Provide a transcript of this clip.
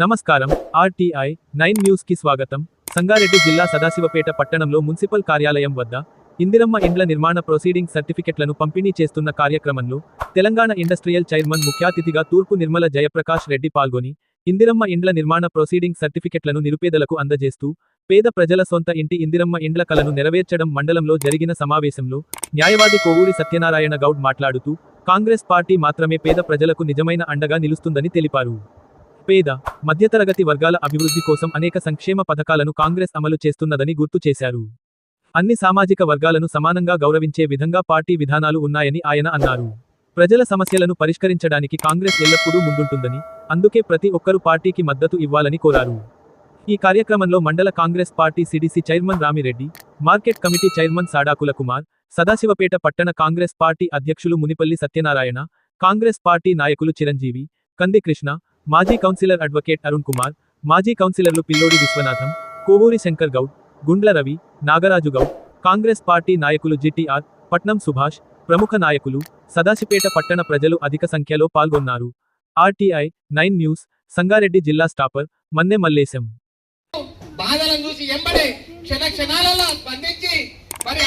నమస్కారం. RTI nine న్యూస్కి స్వాగతం. సంగారెడ్డి జిల్లా సదాశివపేట పట్టణంలో మున్సిపల్ కార్యాలయం వద్ద ఇందిరమ్మ ఇండ్ల నిర్మాణ ప్రొసీడింగ్ సర్టిఫికెట్లను పంపిణీ చేస్తున్న కార్యక్రమంలో తెలంగాణ ఇండస్ట్రియల్ చైర్మన్ ముఖ్యాతిథిగా తూర్పు నిర్మల జయప్రకాష్ రెడ్డి పాల్గొని ఇందిరమ్మ ఇండ్ల నిర్మాణ ప్రొసీడింగ్ సర్టిఫికెట్లను నిరుపేదలకు అందజేస్తూ పేద ప్రజల సొంత ఇంటి ఇందిరమ్మ ఇండ్ల కలను నెరవేర్చడం మండలంలో జరిగిన సమావేశంలో న్యాయవాది కోవూరి సత్యనారాయణ గౌడ్ మాట్లాడుతూ కాంగ్రెస్ పార్టీ మాత్రమే పేద ప్రజలకు నిజమైన అండగా నిలుస్తుందని తెలిపారు. పేద మధ్యతరగతి వర్గాల అభివృద్ధి కోసం అనేక సంక్షేమ పథకాలను కాంగ్రెస్ అమలు చేస్తున్నదని గుర్తు చేశారు. అన్ని సామాజిక వర్గాలను సమానంగా గౌరవించే విధంగా పార్టీ విధానాలు ఉన్నాయని ఆయన అన్నారు. ప్రజల సమస్యలను పరిష్కరించడానికి కాంగ్రెస్ ఎల్లప్పుడూ ముందుంటుందని అందుకే ప్రతి ఒక్కరూ పార్టీకి మద్దతు ఇవ్వాలని కోరారు. ఈ కార్యక్రమంలో మండల Congress party CDC chairman Ramireddy market committee chairman Sadakula Kumar Sadashivpet పట్టణ కాంగ్రెస్ పార్టీ అధ్యక్షులు మునిపల్లి సత్యనారాయణ కాంగ్రెస్ పార్టీ నాయకులు చిరంజీవి కంది కృష్ణ మాజీ కౌన్సిలర్ అడ్వకేట్ అరుణ్ కుమార్ మాజీ కౌన్సిలర్లు పిల్లోడి విశ్వనాథం కోవూరి శంకర్ గౌడ్ గుండ్ల రవి నాగరాజు గౌడ్ కాంగ్రెస్ పార్టీ నాయకులు జిటిఆర్ పట్నం సుభాష్ ప్రముఖ నాయకులు సదాశిపేట పట్టణ ప్రజలు అధిక సంఖ్యలో పాల్గొన్నారు. ఆర్టీఐ నైన్ న్యూస్ సంగారెడ్డి జిల్లా స్టాపర్ మన్నె మల్లేశం. బాధలను చూసి ఎంబడే క్షణ క్షణాలలో స్పందించి మరి